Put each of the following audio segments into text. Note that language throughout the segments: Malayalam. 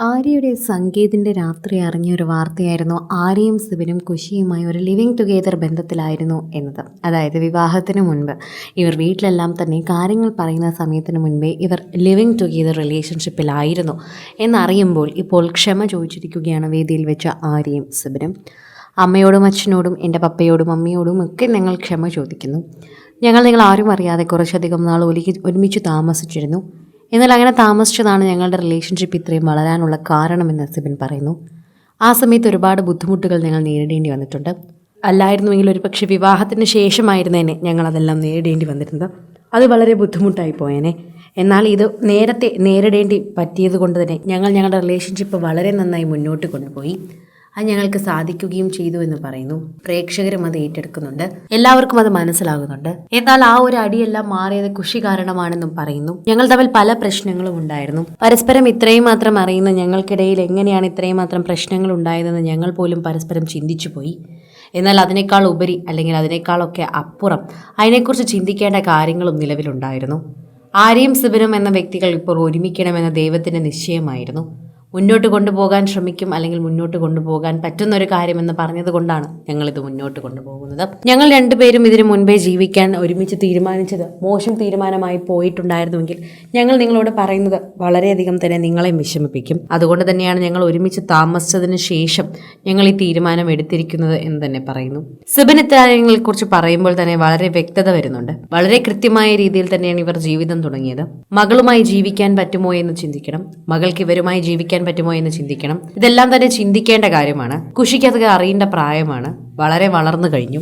ആര്യയുടെ സംഗീതിന്റെ രാത്രി അറിഞ്ഞ ഒരു വാർത്തയായിരുന്നു ആര്യയും സിബിനും കുശിയുമായി ഒരു ലിവിങ് ടുഗെദർ ബന്ധത്തിലായിരുന്നു എന്നത്. അതായത് വിവാഹത്തിന് മുൻപ്. ഇവർ വീട്ടിലെല്ലാം തന്നെ കാര്യങ്ങൾ പറയുന്ന സമയത്തിന് മുൻപേ ഇവർ ലിവിങ് ടുഗെദർ റിലേഷൻഷിപ്പിലായിരുന്നു എന്നറിയുമ്പോൾ ഇപ്പോൾ ക്ഷമ ചോദിച്ചിരിക്കുകയാണ് വേദിയിൽ വെച്ച ആര്യയും സിബിനും. അമ്മയോടും അച്ഛനോടും എന്റെ പപ്പയോടും അമ്മയോടും ഒക്കെ ഞങ്ങൾ ക്ഷമ ചോദിക്കുന്നു. ഞങ്ങൾ നിങ്ങൾ ആരും അറിയാതെ കുറച്ചധികം നാൾ ഒരുമിച്ച് താമസിച്ചിരുന്നു. എന്നാൽ അങ്ങനെ താമസിച്ചതാണ് ഞങ്ങളുടെ റിലേഷൻഷിപ്പ് ഇത്രയും വളരാനുള്ള കാരണമെന്ന് സിബിൻ പറയുന്നു. ആ സമയത്ത് ഒരുപാട് ബുദ്ധിമുട്ടുകൾ ഞങ്ങൾ നേരിടേണ്ടി വന്നിട്ടുണ്ട്. അല്ലായിരുന്നുവെങ്കിൽ ഒരു പക്ഷേ വിവാഹത്തിന് ശേഷമായിരുന്നേനെ ഞങ്ങളതെല്ലാം നേരിടേണ്ടി വന്നിരുന്നത്. അത് വളരെ ബുദ്ധിമുട്ടായി പോയേനെ. എന്നാൽ ഇത് നേരത്തെ നേരിടേണ്ടി പറ്റിയത് കൊണ്ട് തന്നെ ഞങ്ങൾ ഞങ്ങളുടെ റിലേഷൻഷിപ്പ് വളരെ നന്നായി മുന്നോട്ട് കൊണ്ടുപോയി. അത് ഞങ്ങൾക്ക് സാധിക്കുകയും ചെയ്തു എന്ന് പറയുന്നു. പ്രേക്ഷകരും അത് ഏറ്റെടുക്കുന്നുണ്ട്. എല്ലാവർക്കും അത് മനസ്സിലാകുന്നുണ്ട്. എന്നാൽ ആ ഒരു അടിയെല്ലാം മാറിയത് കുഷി കാരണമാണെന്നും പറയുന്നു. ഞങ്ങൾ തമ്മിൽ പല പ്രശ്നങ്ങളും ഉണ്ടായിരുന്നു. പരസ്പരം ഇത്രയും മാത്രം അറിയുന്ന ഞങ്ങൾക്കിടയിൽ എങ്ങനെയാണ് ഇത്രയും മാത്രം പ്രശ്നങ്ങൾ ഉണ്ടായതെന്ന് ഞങ്ങൾ പോലും പരസ്പരം ചിന്തിച്ചു പോയി. എന്നാൽ അതിനേക്കാൾ ഉപരി അല്ലെങ്കിൽ അതിനേക്കാളൊക്കെ അപ്പുറം അതിനെക്കുറിച്ച് ചിന്തിക്കേണ്ട കാര്യങ്ങളും നിലവിലുണ്ടായിരുന്നു. ആരെയും സിബിനും എന്ന വ്യക്തികൾ ഇപ്പോൾ ഒരുമിക്കണമെന്ന ദൈവത്തിന്റെ നിശ്ചയമായിരുന്നു. മുന്നോട്ട് കൊണ്ടുപോകാൻ ശ്രമിക്കും അല്ലെങ്കിൽ മുന്നോട്ട് കൊണ്ടുപോകാൻ പറ്റുന്ന ഒരു കാര്യമെന്ന് പറഞ്ഞതുകൊണ്ടാണ് ഞങ്ങളിത് മുന്നോട്ട് കൊണ്ടുപോകുന്നത്. ഞങ്ങൾ രണ്ടുപേരും ഇതിനു മുൻപേ ജീവിക്കാൻ ഒരുമിച്ച് തീരുമാനിച്ചത് മോശം തീരുമാനമായി പോയിട്ടുണ്ടായിരുന്നുവെങ്കിൽ ഞങ്ങൾ നിങ്ങളോട് പറയുന്നത് വളരെയധികം തന്നെ നിങ്ങളെ വിഷമിപ്പിക്കും. അതുകൊണ്ട് തന്നെയാണ് ഞങ്ങൾ ഒരുമിച്ച് താമസിച്ചതിന് ശേഷം ഞങ്ങൾ ഈ തീരുമാനം എടുത്തിരിക്കുന്നത് എന്ന് തന്നെ പറയുന്നു. സിബനിത്താരങ്ങളെ കുറിച്ച് പറയുമ്പോൾ തന്നെ വളരെ വ്യക്തത വരുന്നുണ്ട്. വളരെ കൃത്യമായ രീതിയിൽ തന്നെയാണ് ഇവർ ജീവിതം തുടങ്ങിയത്. മകളുമായി ജീവിക്കാൻ പറ്റുമോ എന്ന് ചിന്തിക്കണം. മകൾക്ക് ഇവരുമായി ജീവിക്കാൻ പറ്റുമോ എന്ന് ചിന്തിക്കണം. ഇതെല്ലാം തന്നെ ചിന്തിക്കേണ്ട കാര്യമാണ്. കുഷിക്ക് അതൊക്കെ അറിയേണ്ട പ്രായമാണ്. വളരെ വളർന്നു കഴിഞ്ഞു.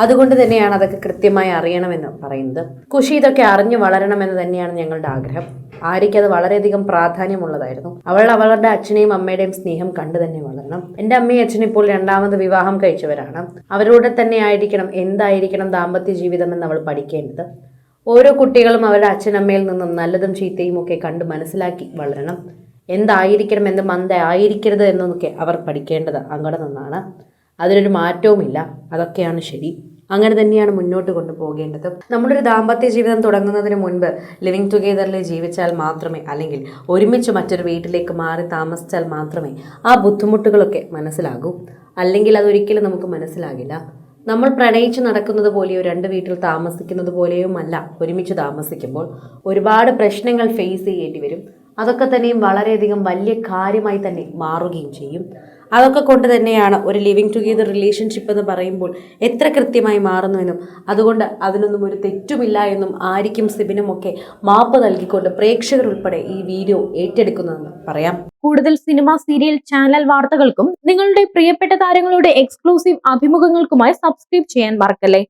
അതുകൊണ്ട് തന്നെയാണ് അതൊക്കെ കൃത്യമായി അറിയണമെന്ന് പറയുന്നത്. കുഷി ഇതൊക്കെ അറിഞ്ഞു വളരണമെന്ന് തന്നെയാണ് ഞങ്ങളുടെ ആഗ്രഹം. ആര്യയ്ക്ക് അത് വളരെയധികം പ്രാധാന്യമുള്ളതായിരുന്നു. അവൾ അവളുടെ അച്ഛനെയും അമ്മയുടെയും സ്നേഹം കണ്ടു തന്നെ വളരണം. എന്റെ അമ്മയും അച്ഛനും ഇപ്പോൾ രണ്ടാമത് വിവാഹം കഴിച്ചവരാണ്. അവരോട് തന്നെ ആയിരിക്കണം എന്തായിരിക്കണം ദാമ്പത്യ ജീവിതം എന്ന് അവൾ പഠിക്കേണ്ടത്. ഓരോ കുട്ടികളും അവരുടെ അച്ഛനമ്മയിൽ നിന്നും നല്ലതും ചീത്തയും ഒക്കെ കണ്ട് മനസ്സിലാക്കി വളരണം. എന്തായിരിക്കണം എന്ത് മന്ദ ആയിരിക്കരുത് എന്നൊക്കെ അവർ പഠിക്കേണ്ടത് അങ്ങനെ നിന്നാണ്. അതിനൊരു മാറ്റവുമില്ല. അതൊക്കെയാണ് ശരി. അങ്ങനെ തന്നെയാണ് മുന്നോട്ട് കൊണ്ടുപോകേണ്ടത്. നമ്മുടെ ഒരു ദാമ്പത്യ ജീവിതം തുടങ്ങുന്നതിന് മുൻപ് ലിവിങ് ടുഗെദറിൽ ജീവിച്ചാൽ മാത്രമേ അല്ലെങ്കിൽ ഒരുമിച്ച് മറ്റൊരു വീട്ടിലേക്ക് മാറി താമസിച്ചാൽ മാത്രമേ ആ ബുദ്ധിമുട്ടുകളൊക്കെ മനസ്സിലാകൂ. അല്ലെങ്കിൽ അതൊരിക്കലും നമുക്ക് മനസ്സിലാകില്ല. നമ്മൾ പ്രണയിച്ച് നടക്കുന്നത് പോലെയോ രണ്ട് വീട്ടിൽ താമസിക്കുന്നത് പോലെയോ അല്ല ഒരുമിച്ച് താമസിക്കുമ്പോൾ ഒരുപാട് പ്രശ്നങ്ങൾ ഫേസ് ചെയ്യേണ്ടി വരും. അതൊക്കെ തന്നെയും വളരെയധികം വലിയ കാര്യമായി തന്നെ മാറുകയും ചെയ്യും. അതൊക്കെ കൊണ്ട് തന്നെയാണ് ഒരു ലിവിങ് ടുഗെദർ റിലേഷൻഷിപ്പ് എന്ന് പറയുമ്പോൾ എത്ര കൃത്യമായി മാറുന്നുവെന്നും അതുകൊണ്ട് അതിനൊന്നും ഒരു തെറ്റുമില്ല എന്നും ആരിക്കും സിബിനും ഒക്കെ മാപ്പ് നൽകിക്കൊണ്ട് പ്രേക്ഷകർ ഉൾപ്പെടെ ഈ വീഡിയോ ഏറ്റെടുക്കുന്നതെന്ന് പറയാം. കൂടുതൽ സിനിമ സീരിയൽ ചാനൽ വാർത്തകൾക്കും നിങ്ങളുടെ പ്രിയപ്പെട്ട താരങ്ങളുടെ എക്സ്ക്ലൂസീവ് അഭിമുഖങ്ങൾക്കുമായി സബ്സ്ക്രൈബ് ചെയ്യാൻ മറക്കല്ലേ?